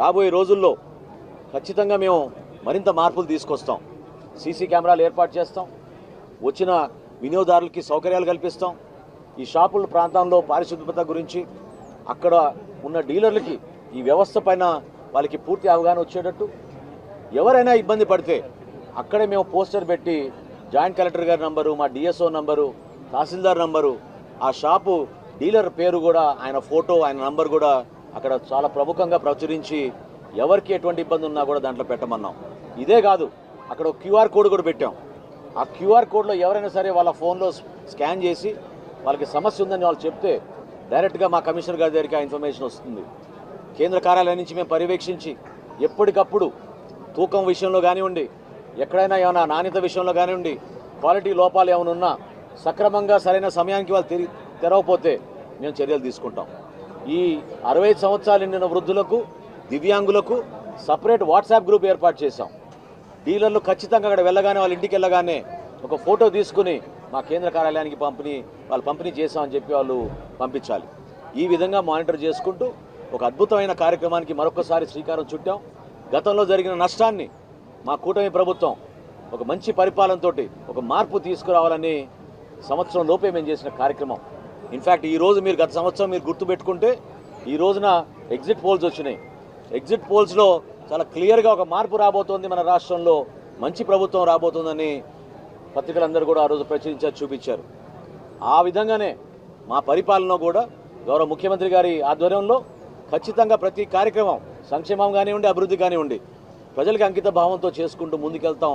రాబోయే రోజుల్లో ఖచ్చితంగా మేము మరింత మార్పులు తీసుకొస్తాం. సీసీ కెమెరాలు ఏర్పాటు చేస్తాం. వచ్చిన వినియోగదారులకి సౌకర్యాలు కల్పిస్తాం. ఈ షాపుల ప్రాంతంలో పారిశుద్ధ్యత గురించి అక్కడ ఉన్న డీలర్లకి ఈ వ్యవస్థ పైన వాళ్ళకి పూర్తి అవగాహన వచ్చేటట్టు. ఎవరైనా ఇబ్బంది పడితే అక్కడే మేము పోస్టర్ పెట్టి జాయింట్ కలెక్టర్ గారి నంబరు మా డిఎస్ఓ నంబరు తహసీల్దార్ నంబరు ఆ షాపు డీలర్ పేరు కూడా ఆయన ఫోటో ఆయన నంబర్ కూడా అక్కడ చాలా ప్రముఖంగా ప్రచురించి ఎవరికి ఎటువంటి ఇబ్బంది ఉన్నా కూడా దాంట్లో పెట్టమన్నాం. ఇదే కాదు అక్కడ ఒక క్యూఆర్ కోడ్ కూడా పెట్టాం. ఆ క్యూఆర్ కోడ్లో ఎవరైనా సరే వాళ్ళ ఫోన్లో స్కాన్ చేసి వాళ్ళకి సమస్య ఉందని వాళ్ళు చెప్తే డైరెక్ట్గా మా కమిషనర్ గారి దగ్గరికి ఆ ఇన్ఫర్మేషన్ వస్తుంది. కేంద్ర కార్యాలయం నుంచి మేము పర్యవేక్షించి ఎప్పటికప్పుడు తూకం విషయంలో కానివ్వండి ఎక్కడైనా ఏమైనా నాణ్యత విషయంలో కానివ్వండి క్వాలిటీ లోపాలు ఏమైనా ఉన్నా సక్రమంగా సరైన సమయానికి వాళ్ళు తెరవకపోతే మేము చర్యలు తీసుకుంటాం. ఈ అరవై సంవత్సరాలు నిండిన వృద్ధులకు దివ్యాంగులకు సపరేట్ వాట్సాప్ గ్రూప్ ఏర్పాటు చేశాం. డీలర్లు ఖచ్చితంగా అక్కడ వెళ్ళగానే వాళ్ళ ఇంటికి వెళ్ళగానే ఒక ఫోటో తీసుకుని మా కేంద్ర కార్యాలయానికి పంపిణీ వాళ్ళు పంపిణీ చేశామని చెప్పి వాళ్ళు పంపించాలి. ఈ విధంగా మానిటర్ చేసుకుంటూ ఒక అద్భుతమైన కార్యక్రమానికి మరొకసారి శ్రీకారం చుట్టాం. గతంలో జరిగిన నష్టాన్ని మా కూటమి ప్రభుత్వం ఒక మంచి పరిపాలనతోటి ఒక మార్పు తీసుకురావాలని సంవత్సరం లోపే మేము చేసిన కార్యక్రమం. ఇన్ఫ్యాక్ట్ ఈ రోజు మీరు గత సంవత్సరం మీరు గుర్తుపెట్టుకుంటే ఈ రోజున ఎగ్జిట్ పోల్స్ వచ్చినాయి. ఎగ్జిట్ పోల్స్లో చాలా క్లియర్గా ఒక మార్పు రాబోతోంది మన రాష్ట్రంలో. మంచి ప్రభుత్వం రాబోతుందని పత్రికలందరూ కూడా ఆ రోజు ప్రచురించారు చూపించారు. ఆ విధంగానే మా పరిపాలన కూడా గౌరవ ముఖ్యమంత్రి గారి ఆధ్వర్యంలో ఖచ్చితంగా ప్రతి కార్యక్రమం సంక్షేమం కానివ్వండి అభివృద్ధి కానివ్వండి ప్రజలకు అంకిత భావంతో చేసుకుంటూ ముందుకెళ్తాం.